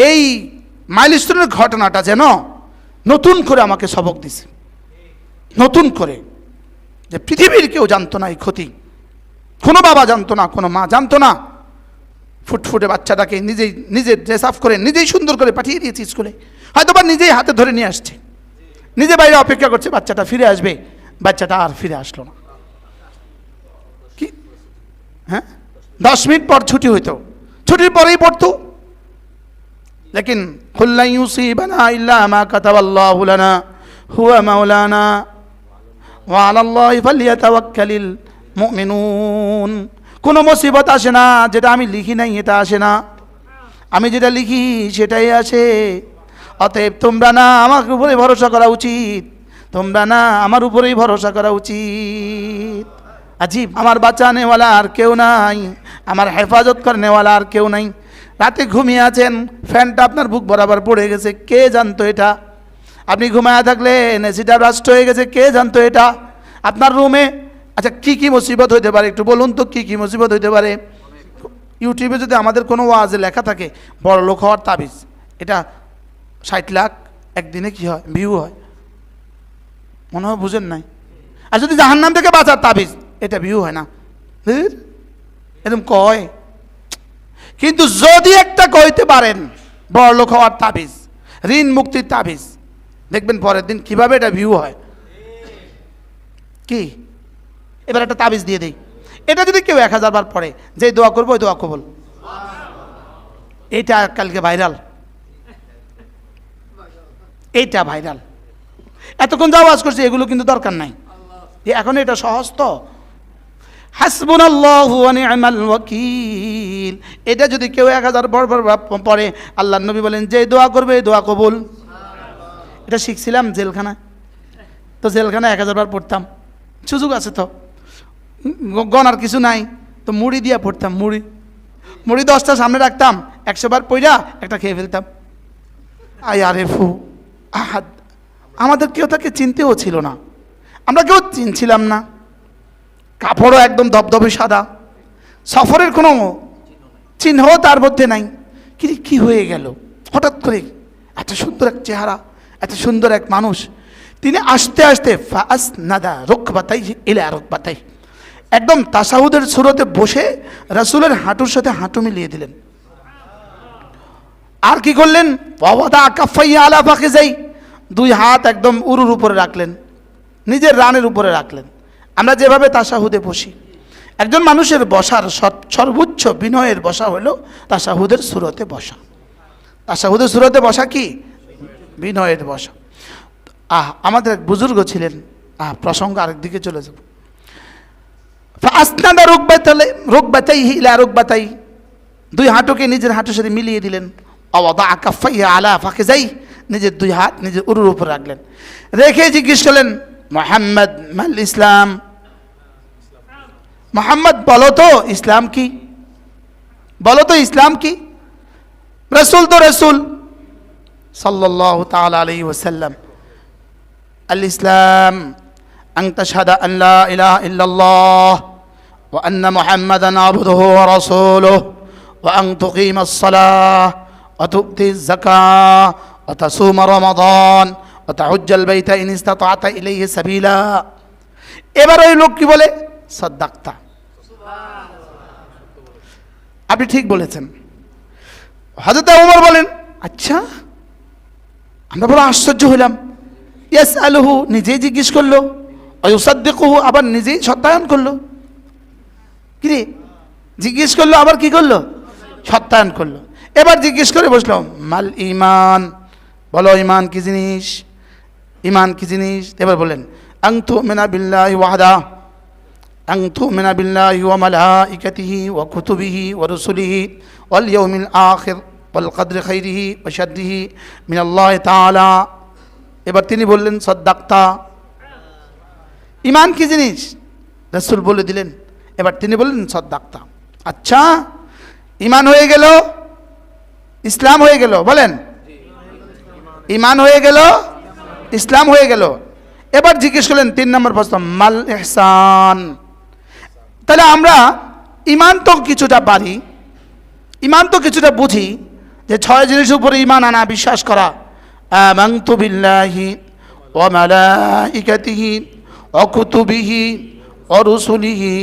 এই মাইলস্টোনের ঘটনাটা যেন নতুন করে আমাকে সবক দিছে। নতুন করে। যে পৃথিবীর কেউ জানতো না এই ক্ষতি। কোনো বাবা জানতো না, কোনো মা জানতো না। ফুটফুটে বাচ্চাটাকে নিজেই নিজে ড্রেস আপ করে নিজেই সুন্দর করে পাঠিয়ে দিয়েছি স্কুলে। হয়তো বা নিজেই হাতে ধরে নিয়ে আসছে। নিজে বাইরে অপেক্ষা করছে, বাচ্চাটা ফিরে আসবে। বাচ্চাটা আর ফিরে আসলো না। কি? হ্যাঁ? দশ মিনিট পর ছুটি হইতো। ছুটির পরেই পড়তো। লেকিন খুল্লা ইউসিবানা ইল্লা মা কাতাবাল্লাহু লানা, হুয়া মাওলানা, ওয়া আলাল্লাহি ফালিয়াতাওয়াক্কালিল মুমিনুন। কোনো মুসিবত আসে না, যেটা আমি লিখি নাই, এটা আসে না। আমি যেটা লিখি, সেটাই আসে। অতএব তোমরা না আমার উপরে ভরসা করা উচিত। তোমরা না আমার উপরেই ভরসা করা উচিত। আজিব, আমার বাঁচানেওয়ালা আর কেউ নাই। আমার হেফাজত করেনেওয়ালা আর কেউ নাই। রাতে ঘুমিয়ে আছেন, ফ্যানটা আপনার বুক বরাবর পড়ে গেছে, কে জানতো এটা? আপনি ঘুমায়া থাকলে এসিটা ব্রাস্ট হয়ে গেছে, কে জানতো এটা? আপনার রুমে আচ্ছা কী কী মুসিবত হইতে পারে? একটু বলুন তো, কী কী মুসিবত হইতে পারে? ইউটিউবে যদি আমাদের কোনো ওয়াজে লেখা থাকে, বড় লোক হওয়ার তাবিজ, এটা ষাট লাখ, একদিনে কি হয়? ভিউ হয়। মনে হয় বুঝেন নাই। আর যদি জাহান্নাম থেকে বাঁচার তাবিজ, এটা ভিউ হয় না। এরকম কয়? কিন্তু যদি একটা কইতে পারেন, বড় লোক হওয়ার তাবিজ, ঋণ মুক্তির তাবিজ, দেখবেন পরের দিন কীভাবে এটা ভিউ হয়। কি? এবার একটা তাবিজ দিয়ে দেই। এটা যদি কেউ এক হাজার বার পড়ে, যে দোয়া করব, ওই দোয়া কবল। এইটা কালকে ভাইরাল এইটা ভাইরাল এতক্ষণ যা আওয়াজ করছে, এগুলো কিন্তু দরকার নাই। এখন এটা সহজ তো হাসবুন আল্লাহু ওয়া নি'মাল এটা যদি কেউ এক হাজার বড় পড়ে আল্লাহ নবী বলেন, যে দোয়া করবে দোয়া কবুল। এটা শিখছিলাম জেলখানা তো জেলখানা এক হাজার বার পড়তাম। সুযোগ আছে তো। গনার কিছু নাই। তো মুড়ি দিয়া পড়তাম, মুড়ি। মুড়ি দশটা সামনে রাখতাম, একশো বার পইরা একটা খেয়ে ফেলতাম। আই আরে ফু, আহাদ। আমাদের কেউ তাকে চিনতেও ছিল না। আমরা কেউ চিনছিলাম না। কাপড়ও একদম দবদবে সাদা। সফরের কোনো চিহ্ন তার মধ্যে নাই। কি রে, কি হয়ে গেল? হঠাৎ করে এত সুন্দর এক চেহারা এত সুন্দর এক মানুষ। তিনি আস্তে আস্তে ফাস নাদা রোক বাতাই এলে রোক বাতাই একদম তাসাহুদের সুরতে বসে রাসূলের হাঁটুর সাথে হাঁটু মিলিয়ে দিলেন। আর কি করলেন? বাবাদা কাফাইয়া আলা ফাঁকে যাই দুই হাত একদম উরুর উপরে রাখলেন। নিজের রানের উপরে রাখলেন। আমরা যেভাবে তাসাহুদে বসি, একজন মানুষের বসার সর- সর্বোচ্চ বিনয়ের বসা হলো তাসাহুদের সুরতে বসা। তাসাহুদের সুরতে বসা কি? বিনয়ের বসা। আহ, আমাদের এক বুজুর্গ ছিলেন, আহ, প্রসঙ্গ আরেক দিকে চলে যাব। আসনাদা বাতাই হিলা রোগ বাতাই দুই হাঁটুকে নিজের হাঁটুর সাথে মিলিয়ে দিলেন। অবদা আকাফাইয়া আলা ফাঁকে যাই নিজের দুই হাত নিজের উরুর উপর রাখলেন। রেখে জিজ্ঞেস করলেন মোহাম্মদ মাল ইসলাম মোহাম্মদ বলো তো ইসলাম কি বলো তো ইসলাম কি রসুল তো রসুল সাল্লাহ তাল আলী ওসাল্লাম আল ইসলাম أن تشهد أن لا إله إلا الله وأن محمدا عبده ورسوله وأن تقيم الصلاة وتؤتي الزكاة وتصوم رمضان তাহজ্জাল বাইতা ইনিস্তা তো আতা সাবিলা। এবার ওই লোক কি বলে? সদ্দাক্তা। আপনি ঠিক বলেছেন। হজরত উমর বলেন আচ্ছা আমরা বড় আশ্চর্য হইলাম। ইয়াস আলহু নিজেই জিজ্ঞেস করল। অয়ুসাদ্দেকহু আবার নিজেই সত্যায়ন করল। কিরে জিজ্ঞেস করল, আবার কি করল? সত্যায়ন করল। এবার জিজ্ঞেস করে বসল, মাল ইমান? বলো, ইমান কি জিনিস? ইমান কি জিনিস? এবার বললেন আংতু মেনা বিল্লাহি ওয়াহাদা আংতু মেনা বিল্লাহি ওয়া মালাইকাতিহি ওয়া কুতুবিহি ওয়া রুসুলিহি ওয়াল ইয়াউমিল আখির ওয়াল কদরি খাইরিহি ওয়া শাররিহি মিনাল্লাহি তাআলা। এবার তিনি বললেন, সদ্দাক্তা। ইমান কি জিনিস? রসুল বলে দিলেন, এবার তিনি বললেন, সদ্দাক্তা। আচ্ছা ইমান হয়ে গেল, ইসলাম হয়ে গেল, বলেন। ইমান হয়ে গেল ইসলাম হয়ে গেল। এবার জিজ্ঞেস করলেন, তিন নম্বর প্রশ্ন, মাল এহসান তাহলে আমরা ইমান তো কিছুটা পারি ইমান তো কিছুটা বুঝি, যে ছয় জিনিসের উপরে ইমান আনা, বিশ্বাস করা। আমানতু বিল্লাহি ওয়া মালাইকাতিহি ওয়া কুতুবিহি ওয়া রুসুলিহি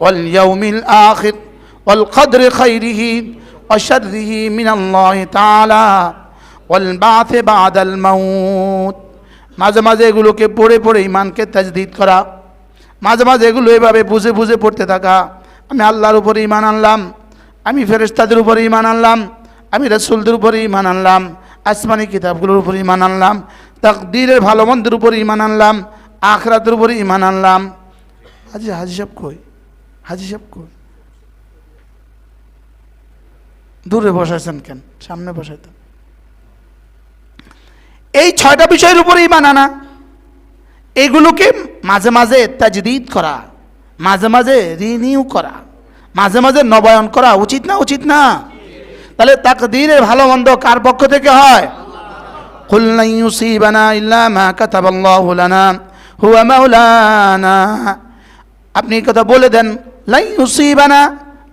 ওয়াল ইয়াউমিল আখির ওয়াল কদরি খাইরিহি ওয়া শাররিহি মিনাল্লাহি তাআলা। ওয়াল বাথে বাদাল মাঝে মাঝে এগুলোকে পড়ে পড়ে ইমানকে তাজদিদ করা। মাঝে মাঝে এগুলো এভাবে বুঝে বুঝে পড়তে থাকা। আমি আল্লাহর উপরে ইমান আনলাম, আমি ফেরেস্তাদের উপরে ইমান আনলাম, আমি রসুলদের উপরে ইমান আনলাম, আসমানি কিতাবগুলোর উপরে ইমান আনলাম, তাকদিরের ভালো মন্দের উপরে ইমান আনলাম, আখরাতের উপরে ইমান আনলাম। হাজি হাজি সাহেব কই? হাজি সাহেব কই? দূরে বসাইছেন কেন? সামনে বসাইতেন। এই ছয়টা বিষয়ের উপরে ইমান আনা এগুলোকে মাঝে মাঝে তাজদিদ করা মাঝে মাঝে রিনিউ করা মাঝে মাঝে নবায়ন করা উচিত না উচিত না তাহলে তাকদীরের ভালো মন্দ কার পক্ষ থেকে হয় قل لن يصيبنا إلا ما كتب الله لنا هو مولانا আপনি এই কথা বলে দেন লাই ইউসিবানা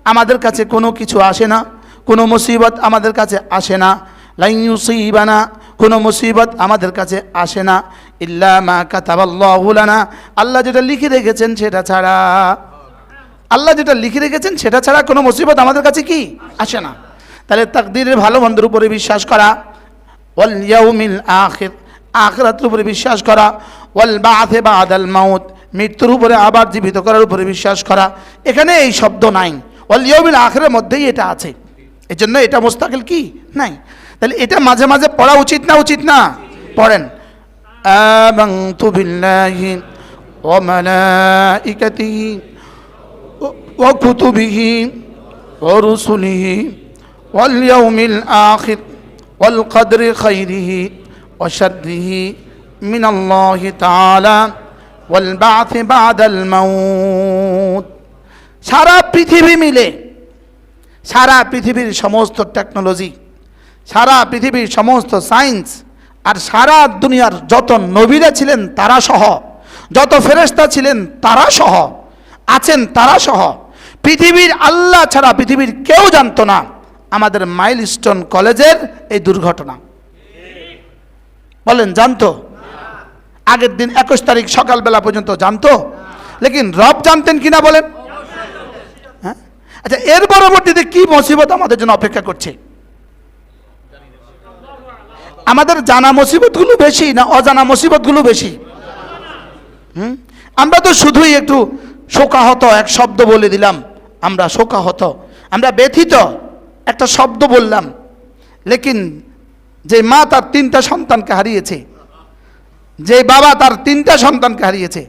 আমাদের কাছে কোনো কিছু আসে না কোনো মুসিবত আমাদের কাছে আসে না লাই ইউসিবানা কোনো মুসিবত আমাদের কাছে আসে না। ইল্লা মা কাতাবাল্লাহু লানা। আল্লাহ যেটা লিখে রেখেছেন সেটা ছাড়া, আল্লাহ যেটা লিখে রেখেছেন সেটা ছাড়া কোনো মুসিবত আমাদের কাছে কি? আসে না। তাহলে তাকদীরের ভালো মন্দের উপরে বিশ্বাস করা, ওয়াল ইয়াউমিল আখির, আখিরাতের উপরে বিশ্বাস করা, ওয়াল বাআথে বাদাল মাউত, মৃত্যুর উপরে আবার জীবিত করার উপরে বিশ্বাস করা, এখানে এই শব্দ নাই। ওয়াল ইয়াউমিল আখিরের মধ্যেই এটা আছে। এই জন্য এটা মোস্তাকিল কি? নাই। তাহলে এটা মাঝে মাঝে পড়া উচিত না উচিত না পড়েন آمنت بالله وملائكته وكتبه ورسله واليوم الآخر والقدر خيره وشره من الله تعالى والبعث بعد الموت সারা পৃথিবী মিলে সারা পৃথিবীর সমস্ত টেকনোলজি সারা পৃথিবীর সমস্ত সায়েন্স আর সারা দুনিয়ার যত নবীরা ছিলেন, তারা সহ, যত ফেরেশতা ছিলেন, তারা সহ, আছেন, তারা সহ। পৃথিবীর আল্লাহ ছাড়া পৃথিবীর কেউ জানতো না আমাদের মাইলস্টোন কলেজের এই দুর্ঘটনা। বলেন, জানতো? আগের দিন একুশ তারিখ সকালবেলা পর্যন্ত জানতো? লেকিন রব জানতেন কিনা বলেন? হ্যাঁ? আচ্ছা এর পরবর্তীতে কি মুসিবত আমাদের জন্য অপেক্ষা করছে? আমাদের জানা মুসিবতগুলো বেশি না অজানা মুসিবতগুলো বেশি? হুম? আমরা তো শুধুই একটু শোকাহত, এক শব্দ বলে দিলাম। আমরা শোকাহত, আমরা ব্যথিত, একটা শব্দ বললাম। লেকিন যে মা তার তিনটা সন্তানকে হারিয়েছে, যে বাবা তার তিনটা সন্তানকে হারিয়েছে,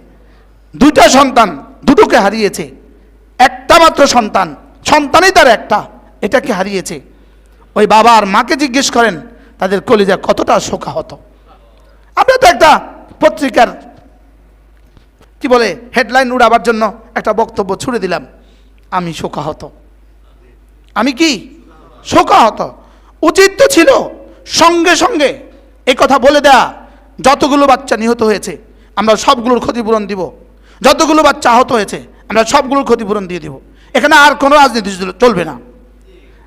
দুইটা সন্তান দুটোকে হারিয়েছে, একটা মাত্র সন্তান, সন্তানই তার একটা, এটাকে হারিয়েছে। ওই বাবা আর মাকে জিজ্ঞেস করেন তাদের কলিজা কতটা শোকাহত। আমরা তো একটা পত্রিকার, কি বলে হেডলাইন উড়াবার জন্য একটা বক্তব্য ছুড়ে দিলাম। আমি শোকাহত। আমি কি? শোকাহত। উচিত তো ছিল সঙ্গে সঙ্গে এই কথা বলে দেয়া, যতগুলো বাচ্চা নিহত হয়েছে, আমরা সবগুলোর ক্ষতিপূরণ দিব। যতগুলো বাচ্চা আহত হয়েছে, আমরা সবগুলোর ক্ষতিপূরণ দিয়ে দিব। এখানে আর কোনো রাজনীতি চলবে না।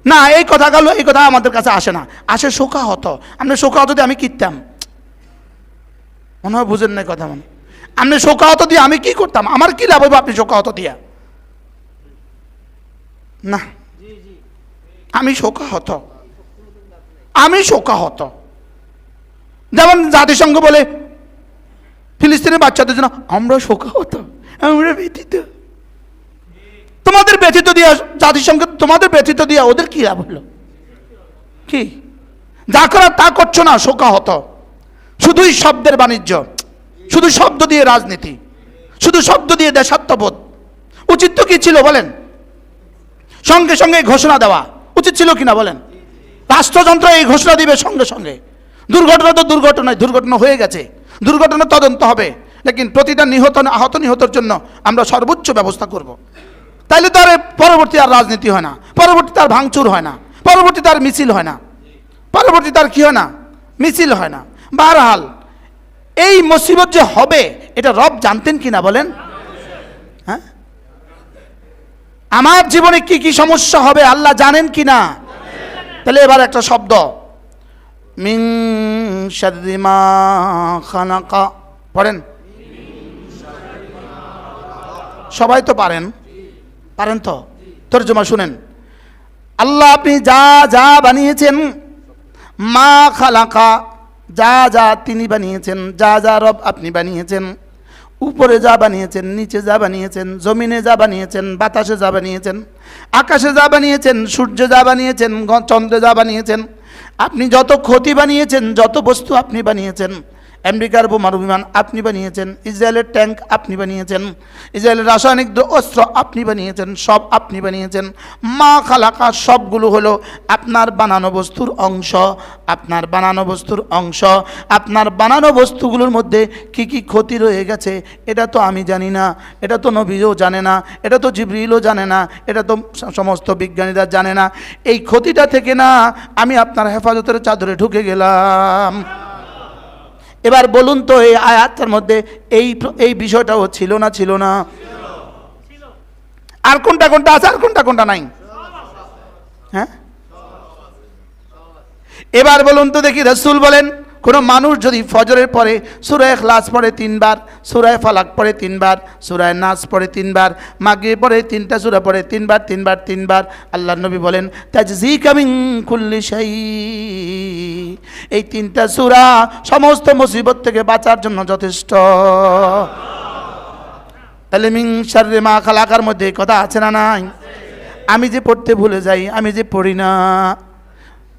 না, এই কথাগুলো এই কথা আমাদের কাছে আসে না। আসে শোকা শোকাহত। আমরা শোকাহত দিয়ে আমি কিনতাম মনে হয় বুঝেন না কথা মনে। আপনি শোকাহত দিয়ে আমি কি করতাম? আমার কি লাভ হইব আপনি শোকা শোকাহত দিয়া? না। আমি শোকা শোকাহত। আমি শোকা শোকাহত। যেমন জাতিসংঘ বলে, ফিলিস্তিনের বাচ্চাদের জন্য আমরা শোকা শোকাহত, আমরা ব্যথিত। তোমাদের ব্যথিত দিয়া, জাতিসংঘ তোমাদের ব্যথিত দিয়া ওদের কি লাভ হলো? কি? যা করার তা করছ না, শোকাহত। শুধুই শব্দের বাণিজ্য, শুধু শব্দ দিয়ে রাজনীতি, শুধু শব্দ দিয়ে দেশাত্মবোধ। উচিত তো কি ছিল বলেন? সঙ্গে সঙ্গে ঘোষণা দেওয়া, উচিত ছিল কিনা বলেন? রাষ্ট্রযন্ত্র এই ঘোষণা দিবে সঙ্গে সঙ্গে। দুর্ঘটনা তো দুর্ঘটনায়, দুর্ঘটনা হয়ে গেছে। দুর্ঘটনা তদন্ত হবে। লেকিন প্রতিটা নিহত, আহত নিহতর জন্য আমরা সর্বোচ্চ ব্যবস্থা করব। তাইলে তো আর পরবর্তী আর রাজনীতি হয় না। পরবর্তী তার ভাঙচুর হয় না। পরবর্তী তার মিছিল হয় না। পরবর্তী তার কি হয় না? মিছিল হয় না। বারহাল, এই মুসিবত যে হবে, এটা রব জানতেন কি না বলেন? হ্যাঁ? আমার জীবনে কি কি সমস্যা হবে আল্লাহ জানেন কি না তাহলে এবার একটা শব্দ। মিং শাররি মা খালাকা। পড়েন? সবাই তো পারেন। পারেন তো? তর্জমা শুনেন। আল্লাহ আপনি যা যা বানিয়েছেন, মা খালাকা, যা যা তিনি বানিয়েছেন, যা যা রব আপনি বানিয়েছেন, উপরে যা বানিয়েছেন, নিচে যা বানিয়েছেন, জমিনে যা বানিয়েছেন, বাতাসে যা বানিয়েছেন, আকাশে যা বানিয়েছেন, সূর্যে যা বানিয়েছেন চন্দ্রে যা বানিয়েছেন, আপনি যত ক্ষতি বানিয়েছেন, যত বস্তু আপনি বানিয়েছেন আমেরিকার বোমারু বিমান আপনি বানিয়েছেন, ইসরায়েলের ট্যাঙ্ক আপনি বানিয়েছেন, ইসরায়েলের রাসায়নিক অস্ত্র আপনি বানিয়েছেন, সব আপনি বানিয়েছেন। মা খালাকা সবগুলো হলো আপনার বানানো বস্তুর অংশ। আপনার বানানো বস্তুর অংশ। আপনার বানানো বস্তুগুলোর মধ্যে কি কি ক্ষতি রয়ে গেছে, এটা তো আমি জানি না, এটা তো নবীও জানে না, এটা তো জিবরিলও জানে না, এটা তো সমস্ত বিজ্ঞানীরা জানে না। এই ক্ষতিটা থেকে না আমি আপনার হেফাজতের চাদরে ঢুকে গেলাম। এবার বলুন তো এই আয়াতের মধ্যে এই এই বিষয়টাও ছিল না ছিল না? আর কোনটা কোনটা আছে, আর কোনটা কোনটা নাই? হ্যাঁ? এবার বলুন তো দেখি, রসুল বলেন কোনো মানুষ যদি ফজরের পরে সুরায় ক্লাস পড়ে তিনবার সুরায় ফালাক পড়ে তিনবার সুরায় নাচ পড়ে তিনবার মাগিয়ে পড়ে তিনটা, সুরা পড়ে তিনবার তিনবার তিনবার আল্লাহ নবী বলেন তাজি কামিং কুল্লি শাই এই তিনটা সুরা সমস্ত মুসিবত থেকে বাঁচার জন্য যথেষ্ট। তাহলে মিং শাররে মা খালাকার মধ্যে কথা আছে না নাই? আমি যে পড়তে ভুলে যাই, আমি যে পড়ি না।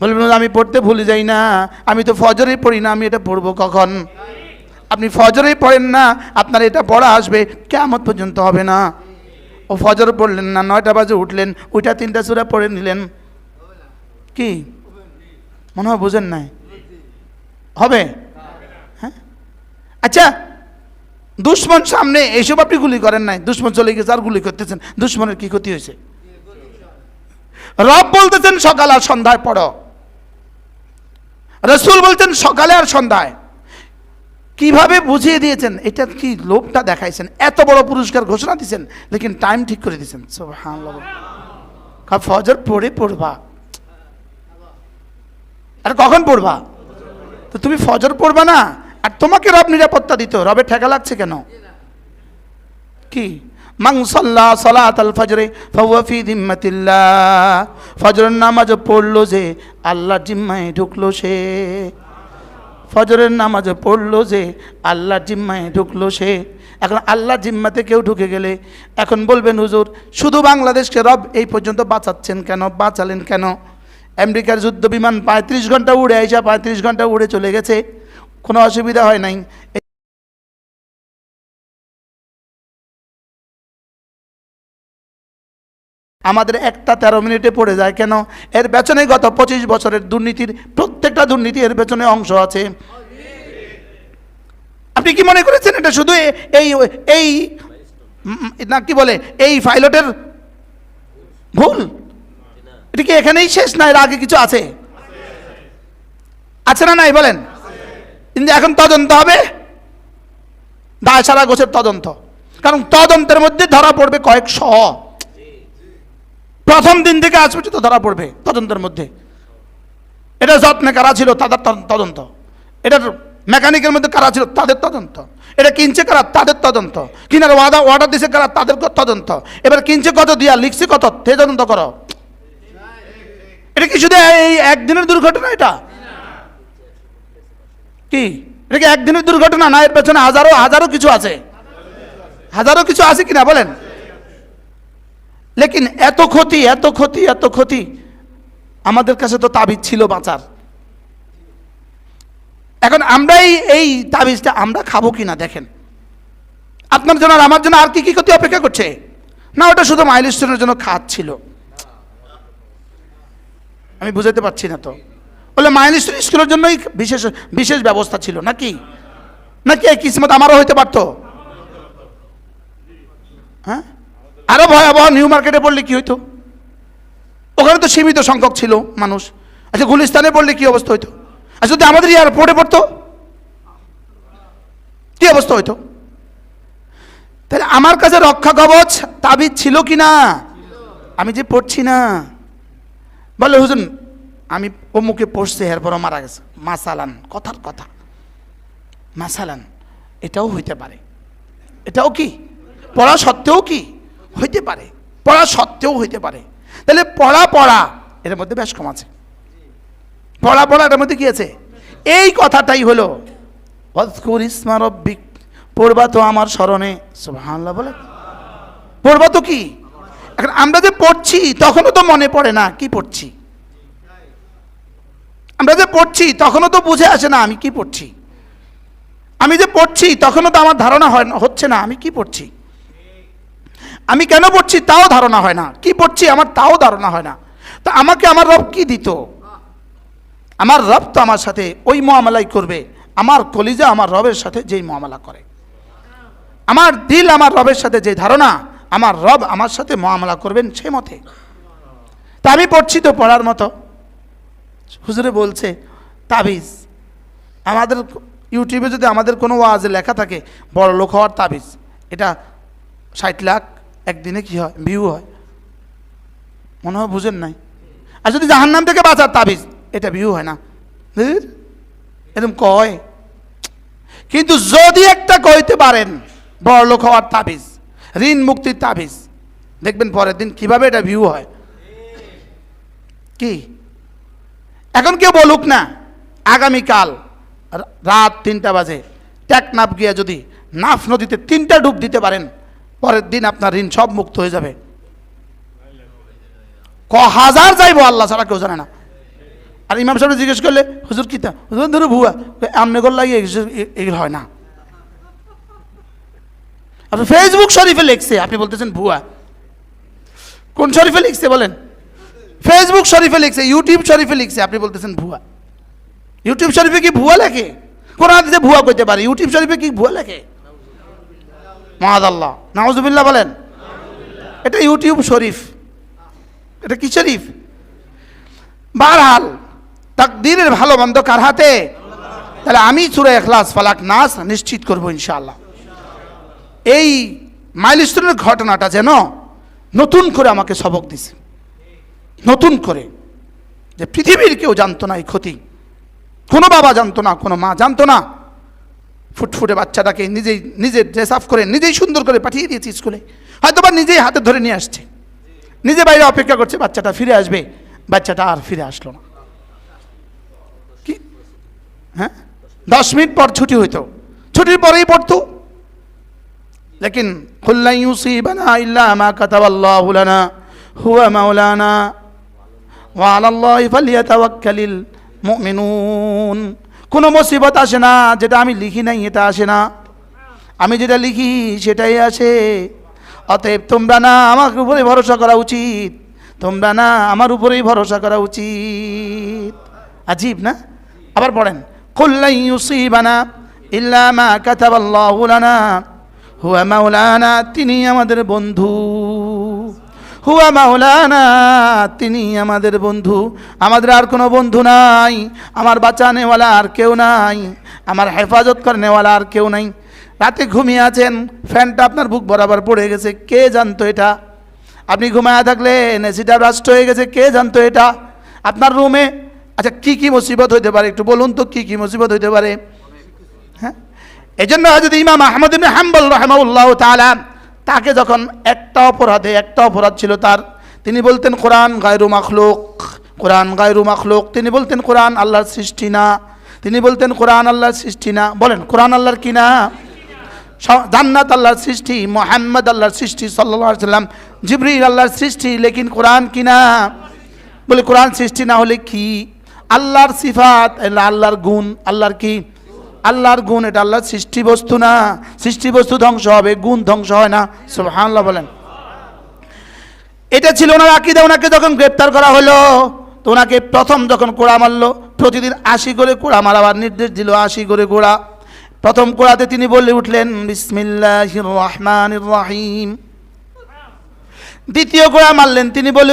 বলবেন আমি পড়তে ভুলে যাই না। আমি তো ফজরেই পড়ি না, আমি এটা পড়ব কখন? আপনি ফজরেই পড়েন না, আপনার এটা পড়া আসবে কেমন পর্যন্ত হবে না। ও ফজর পড়লেন না, নয়টা বাজে উঠলেন ওইটা তিনটা সুরা পড়ে নিলেন। কি? মনে হয় বুঝেন নাই। হবে? হ্যাঁ? আচ্ছা দুশ্মন সামনে এইসব আপনি গুলি করেন নাই। দুশ্মন চলে গেছে, আর গুলি করতেছেন। দুশ্মনের কি ক্ষতি হয়েছে? রব বলতেছেন, সকাল আর সন্ধ্যায় পড়ো। রসুল বলছেন সকালে আর সন্ধ্যায়। কীভাবে বুঝিয়ে দিয়েছেন? এটা কি লোভটা দেখাইছেন? এত বড় পুরস্কার ঘোষণা দিয়েছেন লেকিন টাইম ঠিক করে দিয়েছেন সুবহানাল্লাহ। কা ফজর পড়ে পড়বা। আর কখন পড়বা? তো তুমি ফজর পড়বা না, আর তোমাকে রব নিরাপত্তা দিত। রবের ঠেকা লাগছে কেন? কি? মাং সাল্লা সালাত আল ফজরে ফি দিম্মাতিল্লাহ ফজরের নামাজ পড়ল যে আল্লাহর জিম্মায় ঢুকলো সে। ফজরের নামাজ পড়ল যে আল্লাহর জিম্মায় ঢুকলো সে। এখন আল্লাহর জিম্মাতে কেউ ঢুকে গেলে, এখন বলবেন, হুজুর, শুধু বাংলাদেশকে রব এই পর্যন্ত বাঁচাচ্ছেন কেন? বাঁচালেন কেন? আমেরিকার যুদ্ধ বিমান পঁয়ত্রিশ ঘণ্টা উড়ে আইসা পঁয়ত্রিশ ঘণ্টা উড়ে চলে গেছে। কোনো অসুবিধা হয় নাই। আমাদের একটা তেরো মিনিটে পড়ে যায় কেন? এর পেছনে গত পঁচিশ বছরের দুর্নীতির প্রত্যেকটা দুর্নীতি এর পেছনে অংশ আছে। আপনি কি মনে করেছেন এটা শুধু এই এই না, কি বলে? এই পাইলটের ভুল? এটা কি এখানেই শেষ না এর আগে কিছু আছে? আছে না নাই বলেন? কিন্তু এখন তদন্ত হবে। দায় সারা গোছের তদন্ত। কারণ তদন্তের মধ্যে ধরা পড়বে কয়েকশ। প্রথম দিন থেকে আজ পর্যন্ত ধরা পড়বে তদন্তের মধ্যে। এটা যত্নে কারা ছিল তাদের তদ- তদন্ত। এটার মেকানিকের মধ্যে কারা ছিল তাদের তদন্ত। এটা কিনছে কারা তাদের তদন্ত। কিনার ওয়াদা অর্ডার দিছে কারা তাদের তদন্ত। এবার কিনছে কত দিয়া লিখছে কত তে তদন্ত করো। এটা কি শুধু এই একদিনের দুর্ঘটনা এটা? কি? এটা কি একদিনের দুর্ঘটনা না, এর পেছনে হাজারো হাজারো কিছু আছে? হাজারো কিছু আছে কিনা বলেন? লেকিন এত ক্ষতি এত ক্ষতি এত ক্ষতি আমাদের কাছে তো তাবিজ ছিল বাঁচার। এখন আমরাই এই তাবিজটা আমরা খাব কি না দেখেন। আপনার জন্য আর আমার জন্য আর কি কি ক্ষতি অপেক্ষা করছে? না, ওটা শুধু মাইলস্টোনের জন্য খাচ্ছিল আমি বুঝাতে পারছি না তো। বলে মাইলস্টোন স্কুলের জন্যই বিশেষ বিশেষ ব্যবস্থা ছিল নাকি? নাকি কিসমত আমারও হইতে পারতো? হ্যাঁ? আরও ভয়াবহ নিউ মার্কেটে পড়লে কি হইতো? ওখানে তো সীমিত সংখ্যক ছিল মানুষ। আচ্ছা গুলিস্তানে পড়লে কি অবস্থা হইতো? আর যদি আমাদের এয়ারপোর্টে পড়তো? কি অবস্থা হইতো? তাহলে আমার কাছে রক্ষা কবচ, তাবিজ ছিল কি না? আমি যে পড়ছি না। বলে হুজুন আমি অমুকে পড়ছে, এরপরও মারা গেছে। মাসালান, কথার কথা। মাসালান, এটাও হইতে পারে। এটাও কি? পড়া সত্ত্বেও কি? হইতে পারে, পড়া সত্ত্বেও হইতে পারে। তাহলে পড়া পড়া, এর মধ্যে বেশ কম আছে। পড়া পড়া এটার মধ্যে কি আছে? এই কথাটাই হলো অৎকুর ইসমা পড়বা তো আমার স্মরণে। বলে। পড়বা তো কি? এখন আমরা যে পড়ছি, তখনও তো মনে পড়ে না, কি পড়ছি? আমরা যে পড়ছি, তখনও তো বুঝে আসে না, আমি কি পড়ছি? আমি যে পড়ছি, তখনও তো আমার ধারণা হয় হচ্ছে না, আমি কি পড়ছি? আমি কেন পড়ছি তাও ধারণা হয় না। কি পড়ছি আমার তাও ধারণা হয় না। তো আমাকে আমার রব কি দিত? আমার রব তো আমার সাথে ওই মহামালাই করবে। আমার কলিজা আমার রবের সাথে যেই মহামালা করে। আমার দিল আমার রবের সাথে যে ধারণা, আমার রব আমার সাথে মহামালা করবেন সে মতে। তা আমি পড়ছি তো পড়ার মতো। হুজুরে বলছে, তাবিজ। আমাদের ইউটিউবে যদি আমাদের কোনো ওয়াজে লেখা থাকে বড় লোক হওয়ার তাবিজ, এটা ষাট লাখ একদিনে কি হয়? ভিউ হয়। মনে হয় বুঝেন নাই। আর যদি জাহান্নাম থেকে বাঁচার তাবিজ, এটা ভিউ হয় না। এরকম কয়। কিন্তু যদি একটা কইতে পারেন বড় লোক হওয়ার তাবিজ, ঋণ মুক্তির তাবিজ, দেখবেন পরের দিন কীভাবে এটা ভিউ হয়। কি? এখন কেউ বলুক না, আগামীকাল রাত তিনটা বাজে, টেকনাফ গিয়ে যদি নাফ নদীতে তিনটা ডুব দিতে পারেন পরের দিন আপনার ঋণ সব মুক্ত হয়ে যাবে। ক হাজার যাইবো আল্লাহ ছাড়া কেউ জানে না। আর ইমাম সাহেব জিজ্ঞেস করলে, হুজুর কিতা হুজুর ধরো ভুয়া আমনে লাগিয়ে এগুলো হয় না। আপনি ফেসবুক শরীফে লিখছে, আপনি বলতেছেন ভুয়া। কোন শরীফে লিখছে বলেন? ফেসবুক শরীফে লিখছে ইউটিউব শরীফে লিখছে, আপনি বলতেছেন ভুয়া। ইউটিউব শরীফে কি ভুয়া লেখে? কোন হাদিসে ভুয়া করতে পারে? ইউটিউব শরীফে কি ভুয়া লেখে? মহাদ আল্লাহ নাউজুবিল্লাহ বলেন। এটা ইউটিউব শরীফ। এটা কি শরীফ? বারহাল তাকদীরের ভালো মন্দ কার হাতে? তাহলে আমি সুরে এখলাস ফালাক নাস নিশ্চিত করব ইনশাআল্লাহ। এই মাইলস্টোনের ঘটনাটা যেন নতুন করে আমাকে সবক দিছে। নতুন করে। যে পৃথিবীর কেউ জানতো না এই ক্ষতি। কোনো বাবা জানতো না কোনো মা জানতো না। ফুটফুটে বাচ্চাটাকে নিজেই, নিজের ড্রেস আপ করে নিজেই সুন্দর করে পাঠিয়ে দিয়েছি স্কুলে। হয়তো বা নিজেই হাতে ধরে নিয়ে আসছে। নিজে বাইরে অপেক্ষা করছে, বাচ্চাটা ফিরে আসবে। বাচ্চাটা আর ফিরে আসলো না। কি? হ্যাঁ? দশ মিনিট পর ছুটি হইতো। ছুটির পরেই পড়তো। লেকিন খুল্লা ইউসিবানা ইল্লা মা কাতাবাল্লাহু লানা, হুয়া মাওলানা, ওয়া আলাল্লাহি ফালিয়াতাওয়াক্কালিল মুমিনুন। কোনো মুসিবত আসে না, যেটা আমি লিখি নাই এটা আসে না। আমি যেটা লিখি সেটাই আসে। অতএব তোমরা না আমার উপরে ভরসা করা উচিত। তোমরা না আমার উপরেই ভরসা করা উচিত। আজীব না? আবার পড়েন কুল্লাই ইউসিবানা ইল্লা মা তিনি আমাদের বন্ধু। হুয়া মাওলানা, তিনি আমাদের বন্ধু। আমাদের আর কোনো বন্ধু নাই। আমার বাঁচানেওয়ালা আর কেউ নাই। আমার হেফাজত করেনেওয়ালা আর কেউ নাই। রাতে ঘুমিয়ে আছেন, ফ্যানটা আপনার বুক বরাবর পড়ে গেছে। কে জানতো এটা? আপনি ঘুমায়া থাকলে এসিটা রাস্ট হয়ে গেছে, কে জানতো এটা? আপনার রুমে? আচ্ছা কি কি মুসিবত হইতে পারে? একটু বলুন তো, কি কি মুসিবত হইতে পারে? হ্যাঁ? এই জন্য যদি ইমাম আহমদ ইবনে হাম্বল রহমাউল্লাহ তাআলা তাকে যখন একটা অপরাধে, একটা অপরাধ ছিল তার, তিনি বলতেন, কোরআন গায়রু মাখলুক, কোরআন গায়রু মাখলুক। তিনি বলতেন, কোরআন আল্লাহর সৃষ্টি না। তিনি বলতেন, কোরআন আল্লাহর সৃষ্টি না। বলেন, কোরআন আল্লাহর কি না? জান্নাত আল্লাহর সৃষ্টি, মোহাম্মদ আল্লাহর সৃষ্টি সাল্লাহ সাল্লাম জিবরিল আল্লাহর সৃষ্টি, লেকিন কোরআন কি না? বলে, কোরআন সৃষ্টি না হলে কি? আল্লাহর সিফাত, আল্লাহর গুণ, আল্লাহর কি? আল্লাহর গুণ, এটা আল্লাহর সৃষ্টি বস্তু না। সৃষ্টি বস্তু ধ্বংস হবে, গুণ ধ্বংস হয় না। সুবহানাল্লাহ বলেন। এটা ছিল ওনার আকিদা। ওনাকে যখন গ্রেপ্তার করা হলো, তো ওনাকে প্রথম যখন কোড়া মারলো, প্রতিদিন আশি করে কোড়া মারাবার নির্দেশ দিল, আশি করে কোড়া। প্রথম কোড়াতে তিনি বলে উঠলেন, বিসমিল্লাহির রহমানির রহিম। দ্বিতীয় কোড়া মারলেন, তিনি বলে